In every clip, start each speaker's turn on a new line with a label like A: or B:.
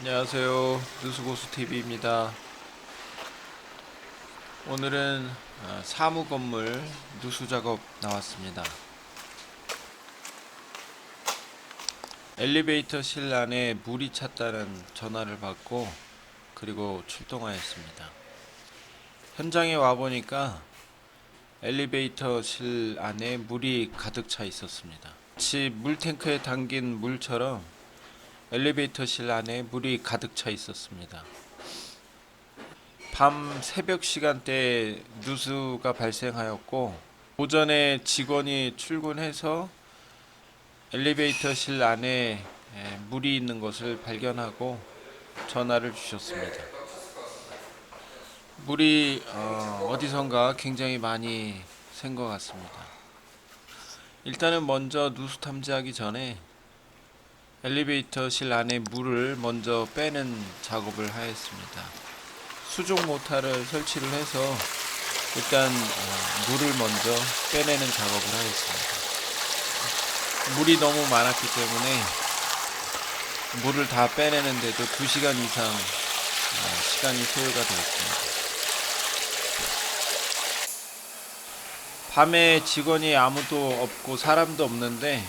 A: 안녕하세요. 누수고수 TV입니다. 오늘은 어, 사무 건물 누수 작업 나왔습니다. 엘리베이터 실 안에 물이 찼다는 전화를 받고 그리고 출동하였습니다. 현장에 와 보니까 엘리베이터 실 안에 물이 가득 차 있었습니다. 마치 물탱크에 담긴 물처럼 엘리베이터 실 안에 물이 가득 차 있었습니다. 밤 새벽 시간대에 누수가 발생하였고 오전에 직원이 출근해서 엘리베이터 실 안에 에, 물이 있는 것을 발견하고 전화를 주셨습니다. 물이 어, 어디선가 굉장히 많이 샌 것 같습니다. 일단은 먼저 누수 탐지하기 전에 엘리베이터 실 안에 물을 먼저 빼는 작업을 하였습니다. 수중 모터를 설치를 해서 일단 어, 물을 먼저 빼내는 작업을 하였습니다. 물이 너무 많았기 때문에 물을 다 빼내는데도 2시간 이상 어, 시간이 소요가 되었습니다. 밤에 직원이 아무도 없고 사람도 없는데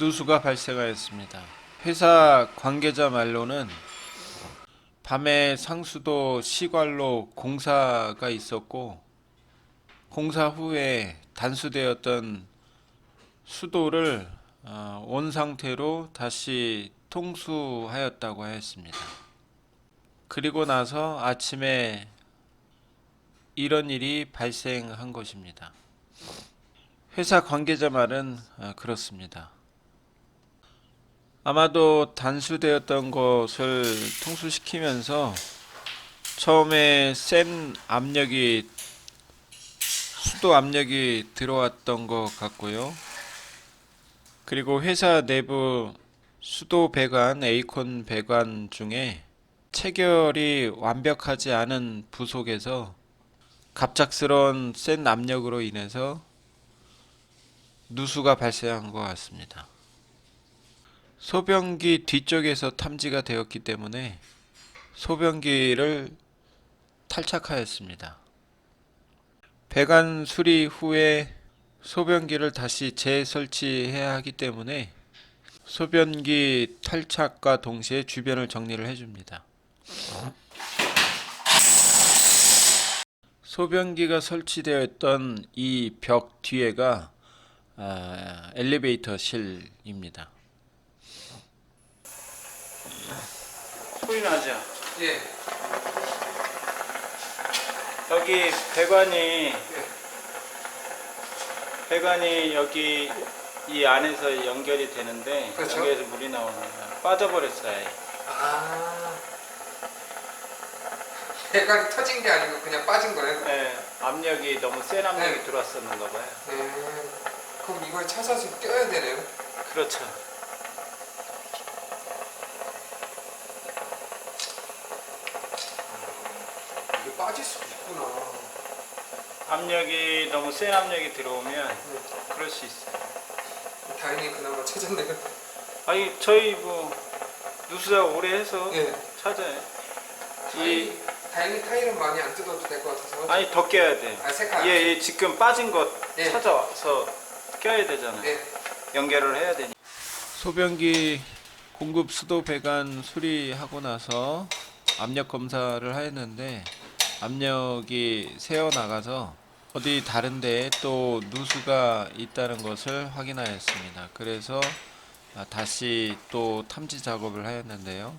A: 누수가 발생하였습니다. 회사 관계자 말로는 밤에 상수도 시관로 공사가 있었고 공사 후에 단수되었던 수도를 어, 온 상태로 다시 통수하였다고 하였습니다. 그리고 나서 아침에 이런 일이 발생한 것입니다. 회사 관계자 말은 어, 그렇습니다. 아마도 단수되었던 것을 통수시키면서 처음에 센 압력이 수도 압력이 들어왔던 것 같고요. 그리고 회사 내부 수도 배관, 에이콘 배관 중에 체결이 완벽하지 않은 부속에서 갑작스러운 센 압력으로 인해서 누수가 발생한 것 같습니다. 소변기 뒤쪽에서 탐지가 되었기 때문에 소변기를 탈착하였습니다. 배관 수리 후에 소변기를 다시 재설치해야 하기 때문에 소변기 탈착과 동시에 주변을 정리를 해줍니다. 소변기가 설치되어 있던 이 벽 뒤에가 아, 엘리베이터 실입니다. 소리 나죠?
B: 예.
A: 여기 배관이 배관이 여기 이 안에서 연결이 되는데
B: 그렇죠.
A: 여기에서 물이 나오는 빠져버렸어요.
B: 아. 배관이 터진 게 아니고 그냥 빠진 거예요?
A: 네, 압력이 너무 센 압력이
B: 네.
A: 들어왔었는가 봐요.
B: 네. 그럼 이걸 찾아서 껴야 되네요.
A: 그렇죠.
B: 빠질 수도 있구나.
A: 압력이 너무 센 압력이 들어오면
B: 네.
A: 그럴 수 있어요.
B: 다행히 그나마 찾았네요.
A: 아니 저희 뭐 누수자 오래 해서
B: 예.
A: 찾아요. 이
B: 다행히, 다행히 타일은 많이 안 뜯어도 될 것 같아서.
A: 아니 더 껴야 돼.
B: 아, 색깔.
A: 얘, 얘 지금 빠진 것
B: 예.
A: 찾아와서 껴야 되잖아요.
B: 네.
A: 연결을 해야 되니. 소변기 공급 수도 배관 수리하고 나서 압력 검사를 하였는데 압력이 새어 나가서 어디 다른데 또 누수가 있다는 것을 확인하였습니다. 그래서 아, 다시 또 탐지 작업을 하였는데요.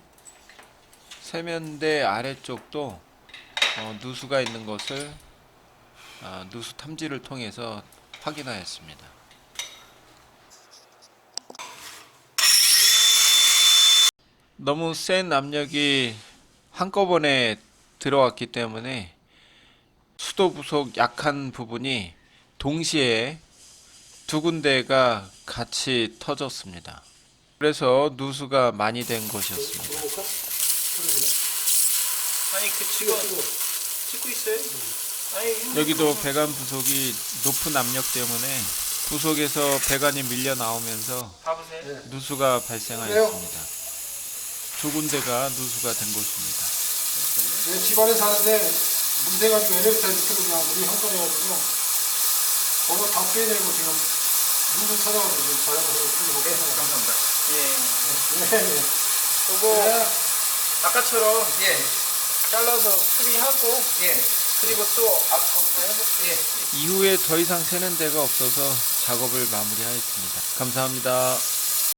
A: 세면대 아래쪽도 어, 누수가 있는 것을 아, 누수 탐지를 통해서 확인하였습니다. 너무 센 압력이 한꺼번에 들어왔기 때문에 수도 부속 약한 부분이 동시에 두 군데가 같이 터졌습니다. 그래서 누수가 많이 된 것이었습니다. 아니 그 직원 찍고 있어요? 아니 여기도 배관 부속이 높은 압력 때문에 부속에서 배관이 밀려 나오면서
B: 네.
A: 누수가 발생하였습니다. 두 군데가 누수가 된 곳입니다.
C: 내 집안에 사는데 문대가지고 엘리베이터 밑으로 그냥 물이 형성해가지고 번호 다 빼내고 지금 누구 찾아가지고 지금 자연스레 풀리고
D: 네. 감사합니다. 예.
C: 네, 네.
D: 요거
C: 네.
D: 아까처럼
B: 예,
D: 잘라서 수리하고
B: 예,
D: 그리고 또 앞부분 해볼게요.
B: 예.
A: 이후에 더 이상 새는 데가 없어서 작업을 마무리하였습니다. 감사합니다.